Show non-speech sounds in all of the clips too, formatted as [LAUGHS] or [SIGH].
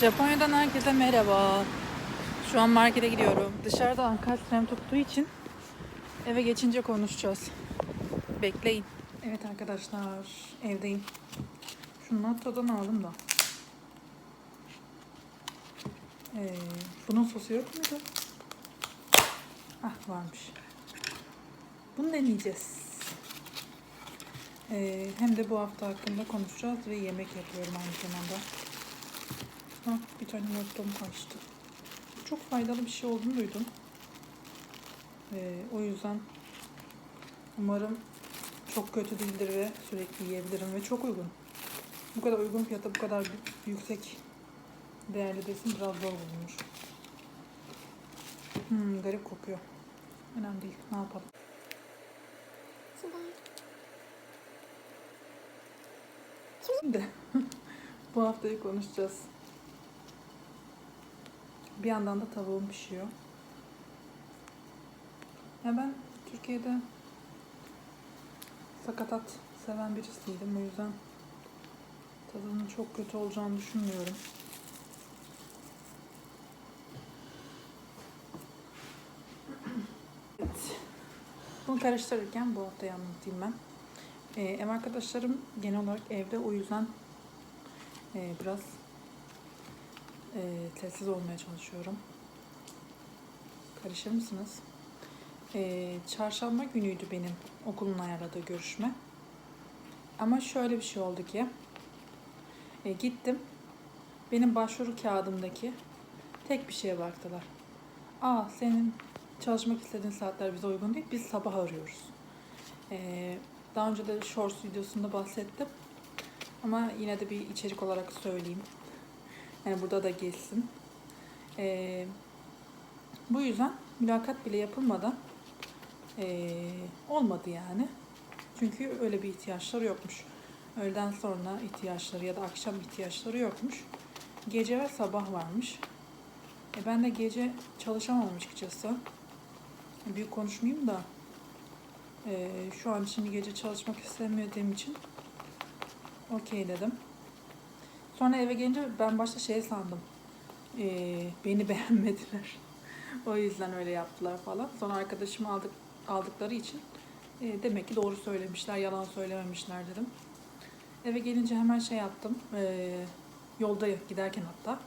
Japonya'dan herkese merhaba. Şu an markete gidiyorum. Dışarıda kalsiyum tuttuğu için eve geçince konuşacağız. Bekleyin. Evet arkadaşlar evdeyim. Şunu Natto'dan aldım da. Ee, bunun sosu yok muydu? Ah varmış. Bunu deneyeceğiz. Ee, hem de bu hafta hakkında konuşacağız ve yemek yapıyorum aynı zamanda. Ah, bir tane nottum kaçtı. Çok faydalı bir şey olduğunu duydum. Ee, o yüzden umarım çok kötü değildir ve sürekli yiyebilirim ve çok uygun. Bu kadar uygun fiyata bu kadar yü- yüksek değerli besin biraz zor bulunur. Hmm, garip kokuyor. Önemli değil. Ne yapalım? Şimdi [LAUGHS] bu haftayı konuşacağız. Bir yandan da tavuğum pişiyor. Ya ben Türkiye'de sakatat seven birisiydim. O yüzden tadının çok kötü olacağını düşünmüyorum. Evet. Bunu karıştırırken bu haftayı anlatayım ben. Ee, ev arkadaşlarım genel olarak evde o yüzden e, biraz e, sessiz olmaya çalışıyorum. Karışır mısınız? E, çarşamba günüydü benim okulun ayarladığı görüşme. Ama şöyle bir şey oldu ki e, gittim benim başvuru kağıdımdaki tek bir şeye baktılar. Aa senin çalışmak istediğin saatler bize uygun değil. Biz sabah arıyoruz. E, daha önce de Shorts videosunda bahsettim. Ama yine de bir içerik olarak söyleyeyim. Yani burada da geçsin. Ee, bu yüzden mülakat bile yapılmadan ee, olmadı yani. Çünkü öyle bir ihtiyaçları yokmuş. Öğleden sonra ihtiyaçları ya da akşam ihtiyaçları yokmuş. Gece ve sabah varmış. E ben de gece çalışamam açıkçası. Büyük konuşmayayım da ee, şu an için gece çalışmak istemediğim için okey dedim. Sonra eve gelince ben başta şey sandım. Ee, beni [LAUGHS] beğenmediler. o yüzden öyle yaptılar falan. Sonra arkadaşımı aldık aldıkları için e, demek ki doğru söylemişler, yalan söylememişler dedim. Eve gelince hemen şey yaptım. Ee, yolda giderken hatta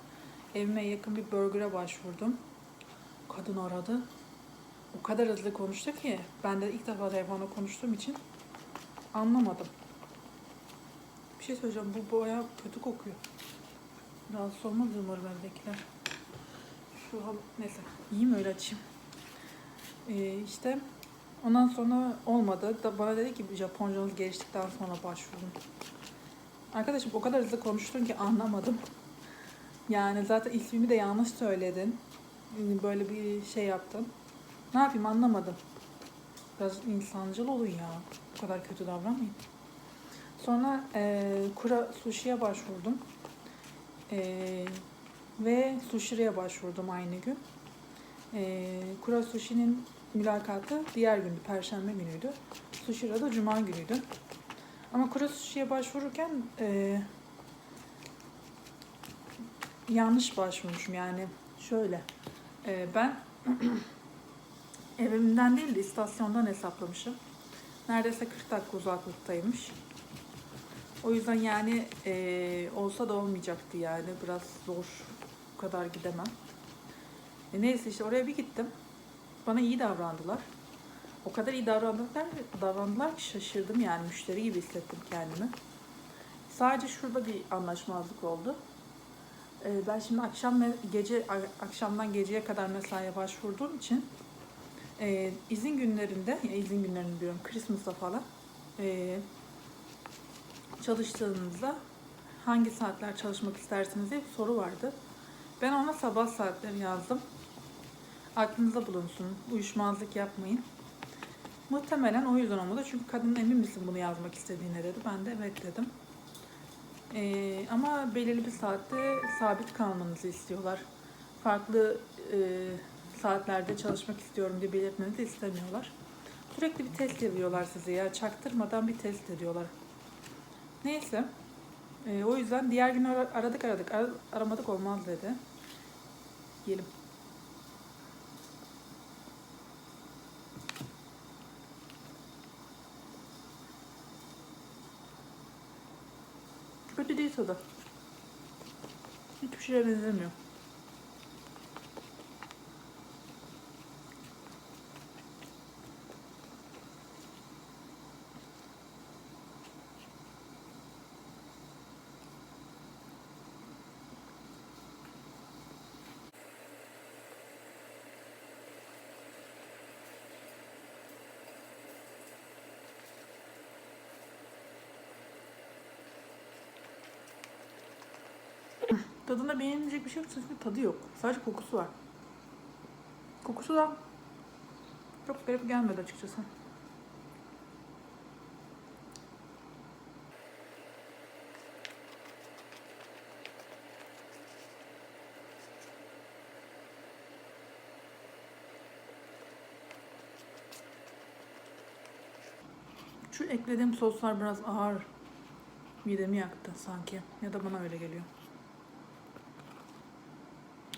evime yakın bir burger'a başvurdum. Kadın aradı. O kadar hızlı konuştu ki ben de ilk defa telefonda konuştuğum için anlamadım. Şey söyleyeceğim. Bu boya kötü kokuyor. Rahatsız olmaz umarım evdekiler. Şu hal neyse. Yiyeyim öyle açayım. Ee, işte ondan sonra olmadı. Da bana dedi ki Japoncanız geliştikten sonra başvurun. Arkadaşım o kadar hızlı konuştun ki anlamadım. Yani zaten ismimi de yanlış söyledin. Böyle bir şey yaptın. Ne yapayım anlamadım. Biraz insancıl olun ya. Bu kadar kötü davranmayın. Sonra e, Kura Sushi'ye başvurdum. E, ve Sushi'ye başvurdum aynı gün. E, Kura Sushi'nin mülakatı diğer gündü, Perşembe günüydü. Sushi'ye da Cuma günüydü. Ama Kura Sushi'ye başvururken e, yanlış başvurmuşum yani şöyle. E, ben [CLEARS THROAT] evimden değil de istasyondan hesaplamışım. Neredeyse 40 dakika uzaklıktaymış. O yüzden yani eee, olsa da olmayacaktı yani. Biraz zor. Bu kadar gidemem. E neyse işte oraya bir gittim. Bana iyi davrandılar. O kadar iyi davrandılar, davrandılar ki şaşırdım yani. Müşteri gibi hissettim kendimi. Sadece şurada bir anlaşmazlık oldu. E, ben şimdi akşam gece akşamdan geceye kadar mesaiye başvurduğum için e, izin günlerinde, izin günlerini diyorum, Christmas'ta falan e, çalıştığınızda hangi saatler çalışmak istersiniz diye bir soru vardı. Ben ona sabah saatleri yazdım. Aklınızda bulunsun. Uyuşmazlık yapmayın. Muhtemelen o yüzden olmadı. Çünkü kadın emin misin bunu yazmak istediğine dedi. Ben de evet dedim. Ee, ama belirli bir saatte sabit kalmanızı istiyorlar. Farklı e, saatlerde çalışmak istiyorum diye belirtmenizi istemiyorlar. Sürekli bir test yapıyorlar size ya. Çaktırmadan bir test ediyorlar. Neyse. E, o yüzden diğer gün ara- aradık aradık Ar- aramadık olmaz dedi. Yiyelim. Kötü değil tadı. Hiçbir şeye benzemiyor. Tadında beğenilecek bir şey yok çünkü tadı yok. Sadece kokusu var. Kokusu da çok garip gelmedi açıkçası. Şu eklediğim soslar biraz ağır. Midemi yaktı sanki. Ya da bana öyle geliyor.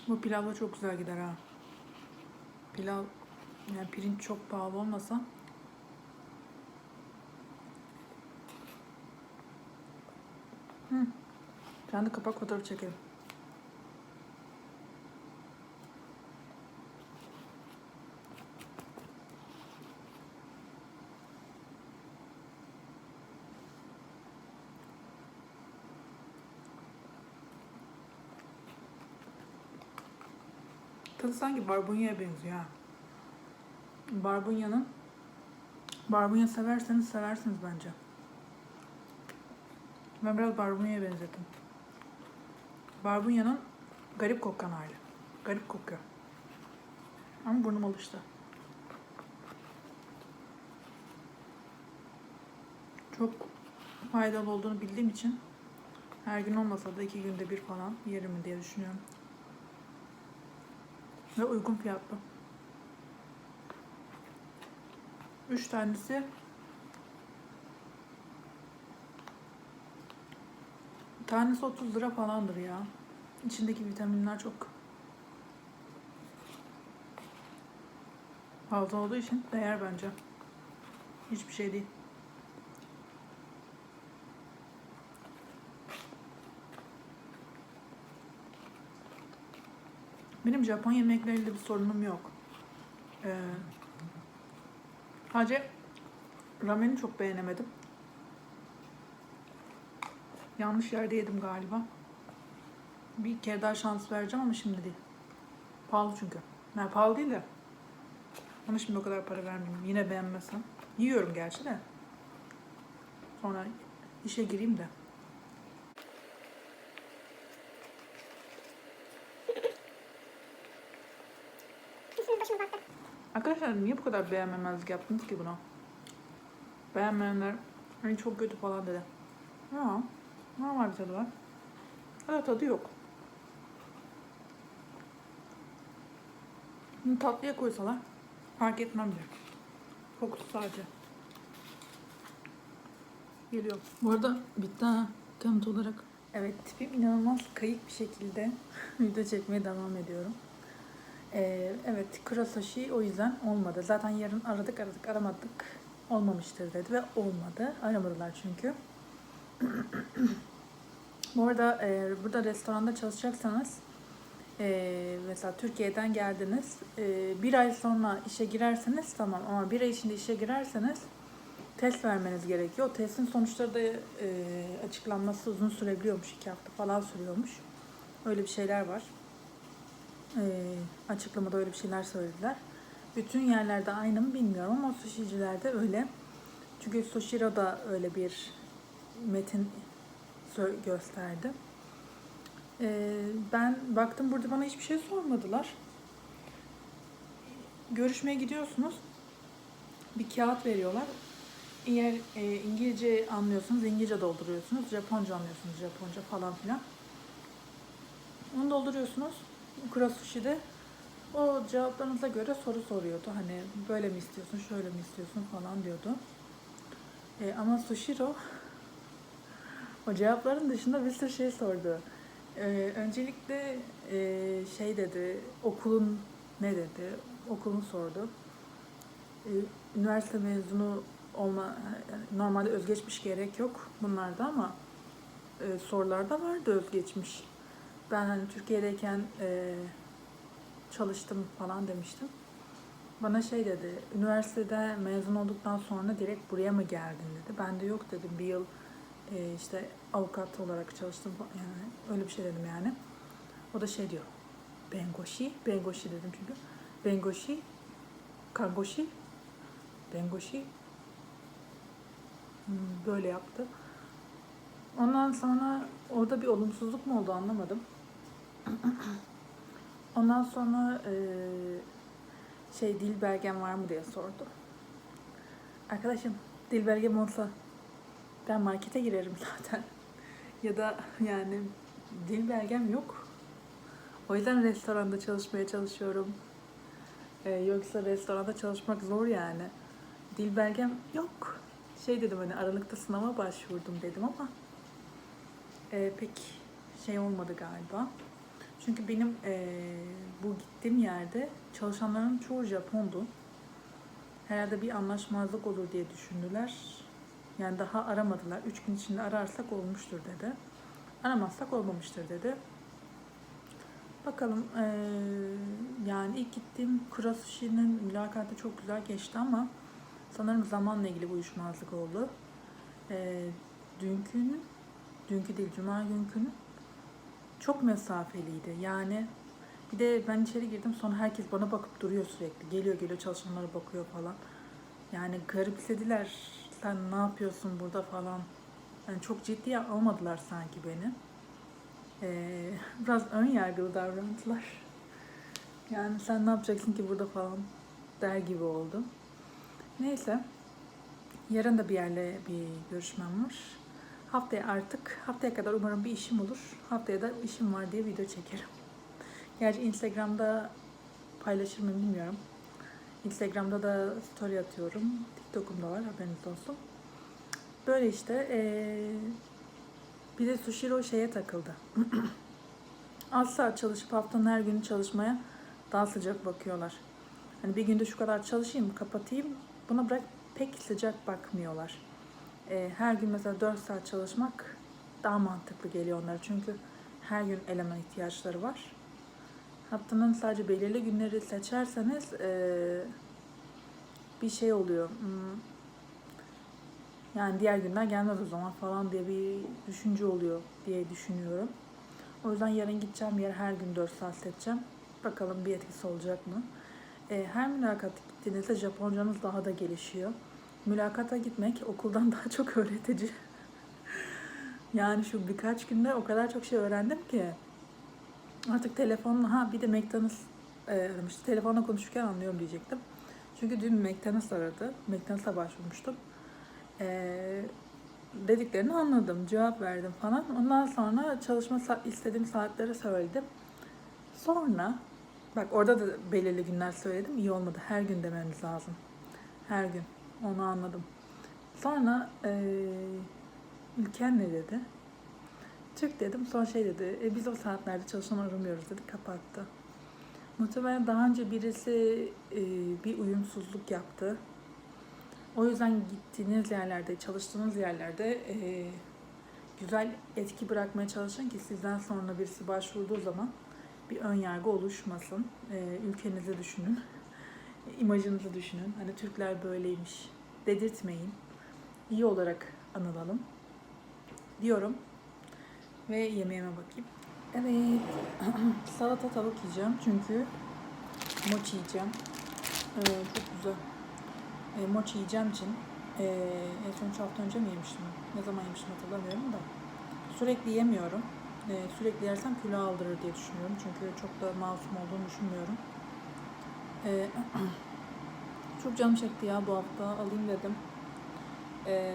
Bu pilavla çok güzel gider ha. Pilav, yani pirinç çok pahalı olmasa Hı. Ben kapak fotoğrafı çekelim. Tadı sanki barbunya'ya benziyor. Barbunya'nın Barbunya severseniz seversiniz bence. Ben biraz barbunya'ya benzettim. Barbunya'nın garip kokan hali. Garip kokuyor. Ama burnum alıştı. Çok faydalı olduğunu bildiğim için her gün olmasa da iki günde bir falan yerim diye düşünüyorum. Ve uygun fiyatlı. Üç tanesi Tanesi 30 lira falandır ya. İçindeki vitaminler çok fazla olduğu için değer bence. Hiçbir şey değil. Benim Japon yemekleriyle bir sorunum yok. Ee, sadece rameni çok beğenemedim. Yanlış yerde yedim galiba. Bir kere daha şans vereceğim ama şimdi değil. Pahalı çünkü. Yani pahalı değil de. Ama şimdi o kadar para vermeyeyim. Yine beğenmesem. Yiyorum gerçi de. Sonra işe gireyim de. Arkadaşlar niye bu kadar beğenmemezlik yaptınız ki buna? Beğenmeyenler hani çok kötü falan dedi. Ya normal bir tadı var. Evet tadı yok. Bunu tatlıya koysalar fark etmem bile. Kokusu sadece. Geliyor. Bu arada bitti ha. Kanıt olarak. Evet tipim inanılmaz kayık bir şekilde [LAUGHS] video çekmeye devam ediyorum. Ee, evet Kurasashi o yüzden olmadı. Zaten yarın aradık aradık aramadık. Olmamıştır dedi ve olmadı. Aramadılar çünkü. [CLEARS THROAT] Bu arada e, burada restoranda çalışacaksanız e, mesela Türkiye'den geldiniz. E, bir ay sonra işe girerseniz tamam ama bir ay içinde işe girerseniz test vermeniz gerekiyor. O testin sonuçları da e, açıklanması uzun sürebiliyormuş. iki hafta falan sürüyormuş. Öyle bir şeyler var. E, açıklamada öyle bir şeyler söylediler. Bütün yerlerde aynı mı bilmiyorum ama sushicilerde öyle. Çünkü Sushiro da öyle bir metin gösterdi. Ee, ben baktım burada bana hiçbir şey sormadılar. Görüşmeye gidiyorsunuz. Bir kağıt veriyorlar. Eğer e, İngilizce anlıyorsanız İngilizce dolduruyorsunuz. Japonca anlıyorsunuz Japonca falan filan. Onu dolduruyorsunuz. Kura Sushi'de o cevaplarınıza göre soru soruyordu. Hani böyle mi istiyorsun, şöyle mi istiyorsun falan diyordu. E, ama Sushiro O cevapların dışında bir sürü şey sordu. Ee, öncelikle e, şey dedi, okulun ne dedi, okulunu sordu. Ee, üniversite mezunu olma, normalde özgeçmiş gerek yok bunlarda ama e, sorularda vardı özgeçmiş. Ben hani Türkiye'deyken e, çalıştım falan demiştim. Bana şey dedi, üniversitede mezun olduktan sonra direkt buraya mı geldin dedi. Ben de yok dedim, bir yıl e, işte avukat olarak çalıştım yani öyle bir şey dedim yani. O da şey diyor, bengoshi, bengoshi dedim çünkü. Bengoshi, kangoshi, bengoshi Hmm, böyle yaptı. Ondan sonra orada bir olumsuzluk mu oldu anlamadım. [CLEARS THROAT] Ondan sonra e, şey dil belgen var mı diye sordu. Arkadaşım dil belgem olsa ben markete girerim zaten. [LAUGHS] ya da yani dil belgem yok. O yüzden restoranda çalışmaya çalışıyorum. Ee, yoksa restoranda çalışmak zor yani. Dil belgem yok. Şey dedim hani Aralık'ta sınava başvurdum dedim ama e, pek şey olmadı galiba. Çünkü benim e, bu gittiğim yerde çalışanların çoğu Japondu. Herhalde bir anlaşmazlık olur diye düşündüler. Yani daha aramadılar. Üç gün içinde ararsak olmuştur dedi. Aramazsak olmamıştır dedi. Bakalım eee, yani ilk gittiğim Kurasushi'nin mülakatı çok güzel geçti ama sanırım zamanla ilgili bir uyuşmazlık oldu. Eee dünkünün, dünkü değil cuma günkünün çok mesafeliydi. Yani bir de ben içeri girdim sonra herkes bana bakıp duruyor sürekli. Geliyor geliyor çalışanlara bakıyor falan. Yani garipsediler. Sen ne yapıyorsun burada falan. Yani çok ciddiye almadılar sanki beni. Ee, [LAUGHS] biraz ön yargılı davrandılar. Yani sen ne yapacaksın ki burada falan der gibi oldu. Neyse. Yarın da bir yerle bir görüşmem var. Haftaya artık, haftaya kadar umarım bir işim olur. Haftaya da işim var diye video çekerim. Gerçi Instagram'da paylaşır mıyım bilmiyorum. Instagram'da da story atıyorum. TikTok'um da var haberiniz olsun. Böyle işte eee, bir de Sushiro şeye takıldı. [CLEARS THROAT] Az saat çalışıp haftanın her günü çalışmaya daha sıcak bakıyorlar. Hani bir günde şu kadar çalışayım, kapatayım. Buna bırak pek sıcak bakmıyorlar. Eee, her gün mesela 4 saat çalışmak daha mantıklı geliyor onlara. Çünkü her gün eleman ihtiyaçları var. Haftanın sadece belirli günleri seçerseniz eee, bir şey oluyor. Hmm, Yani diğer günler gelmez o zaman falan diye bir düşünce oluyor diye düşünüyorum. O yüzden yarın gideceğim yer her gün 4 saat seçeceğim. Bakalım bir etkisi olacak mı? Eee, her mülakata gittiğinizde Japoncanız daha da gelişiyor. Mülakata gitmek okuldan [LAUGHS] daha çok öğretici. yani şu birkaç günde o kadar çok şey öğrendim ki. Artık telefonla, ha bir de McDonald's e, aramıştı. Telefonla konuşurken anlıyorum diyecektim. Çünkü dün McDonald's aradı. McDonald's'a başvurmuştum. E, dediklerini anladım, cevap verdim falan. Ondan sonra çalışma sa- istediğim saatleri söyledim. Sonra, bak orada da belirli günler söyledim. iyi olmadı. Her gün dememiz lazım. Her gün. Onu anladım. Sonra e, Ülken ne dedi? Türk dedim. Sonra şey dedi. E, biz o saatlerde çalışan aramıyoruz dedi. Kapattı. Muhtemelen daha önce birisi e, bir uyumsuzluk yaptı. O yüzden gittiğiniz yerlerde, çalıştığınız yerlerde e, güzel etki bırakmaya çalışın ki sizden sonra birisi başvurduğu zaman bir ön yargı oluşmasın. E, ülkenizi düşünün. İmajınızı düşünün. Hani Türkler böyleymiş dedirtmeyin. İyi olarak anılalım diyorum. Ve yemeğime bakayım. Evet. [CLEARS THROAT] Salata tavuk yiyeceğim çünkü mochi yiyeceğim. Ee, çok güzel. Ee, mochi yiyeceğim için ee, en son üç hafta önce mi yemiştim? Ne zaman yemiştim hatırlamıyorum da. Sürekli yemiyorum. Ee, sürekli yersem kilo aldırır diye düşünüyorum. Çünkü çok da masum olduğunu düşünmüyorum. Ee, [CLEARS THROAT] çok canım çekti ya bu hafta. Alayım dedim. Ee,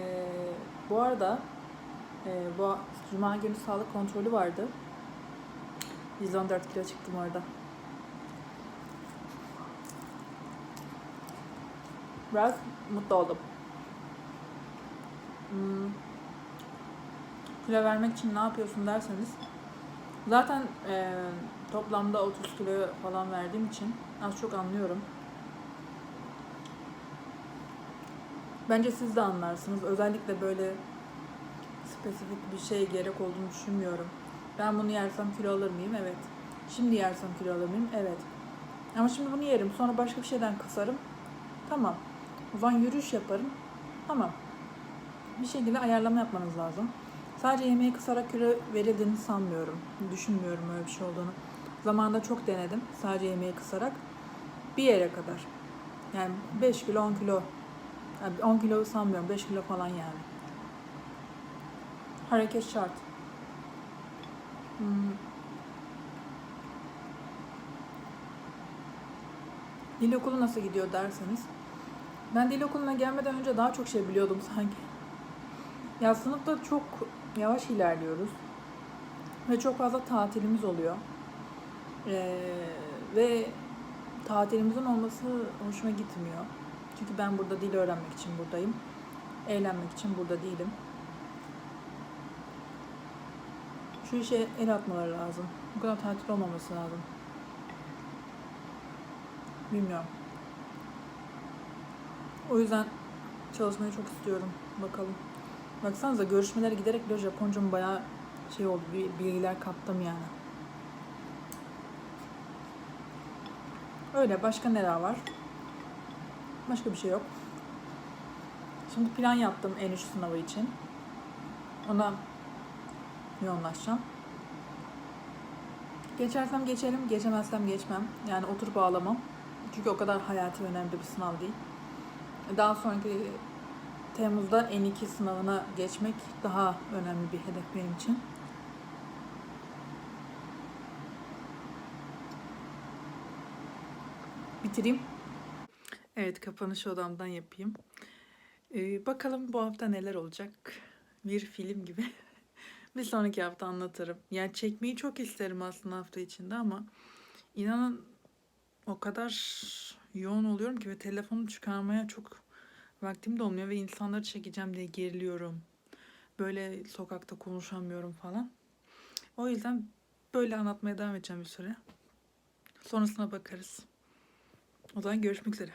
bu arada ee, bu Cuma günü sağlık kontrolü vardı. 114 kilo çıktım orada. Biraz mutlu oldum. Hmm. kilo vermek için ne yapıyorsun derseniz zaten e, toplamda 30 kilo falan verdiğim için az çok anlıyorum. Bence siz de anlarsınız. Özellikle böyle spesifik bir şey gerek olduğunu düşünmüyorum. Ben bunu yersem kilo alır mıyım? Evet. Şimdi yersem kilo alır mıyım? Evet. Ama şimdi bunu yerim. Sonra başka bir şeyden kısarım. Tamam. O zaman yürüyüş yaparım. Tamam. Bir şekilde ayarlama yapmanız lazım. Sadece yemeği kısarak kilo verildiğini sanmıyorum. Düşünmüyorum öyle bir şey olduğunu. Zamanında çok denedim. Sadece yemeği kısarak. Bir yere kadar. Yani 5 kilo 10 kilo. Yani 10 kilo sanmıyorum. 5 kilo falan yani. Hareket şart. Hmm. Dil okulu nasıl gidiyor derseniz. Ben dil okuluna gelmeden önce daha çok şey biliyordum sanki. Ya sınıfta çok yavaş ilerliyoruz. Ve çok fazla tatilimiz oluyor. Ee, ve tatilimizin olması hoşuma gitmiyor. Çünkü ben burada dil öğrenmek için buradayım. Eğlenmek için burada değilim. Şu işe el atmaları lazım. Bu kadar tatil olmaması lazım. Bilmiyorum. O yüzden çalışmayı çok istiyorum. Bakalım. Baksanıza görüşmelere giderek bile Japoncam bayağı şey oldu. Bilgiler kaptım yani. Öyle. Başka neler var? Başka bir şey yok. Şimdi plan yaptım en üst sınavı için. Ona yoğunlaşacağım. Geçersem geçerim, geçemezsem geçmem. Yani oturup ağlamam. Çünkü o kadar hayati önemli bir sınav değil. Daha sonraki Temmuz'da N2 sınavına geçmek daha önemli bir hedef benim için. Bitireyim. Evet, kapanış odamdan yapayım. Ee, bakalım bu hafta neler olacak. Bir film gibi. [LAUGHS] bir sonraki hafta anlatırım. Yani çekmeyi çok isterim aslında hafta içinde ama inanın o kadar yoğun oluyorum ki ve telefonu çıkarmaya çok vaktim de olmuyor ve insanları çekeceğim diye geriliyorum. Böyle sokakta konuşamıyorum falan. O yüzden böyle anlatmaya devam edeceğim bir süre. Sonrasına bakarız. O zaman görüşmek üzere.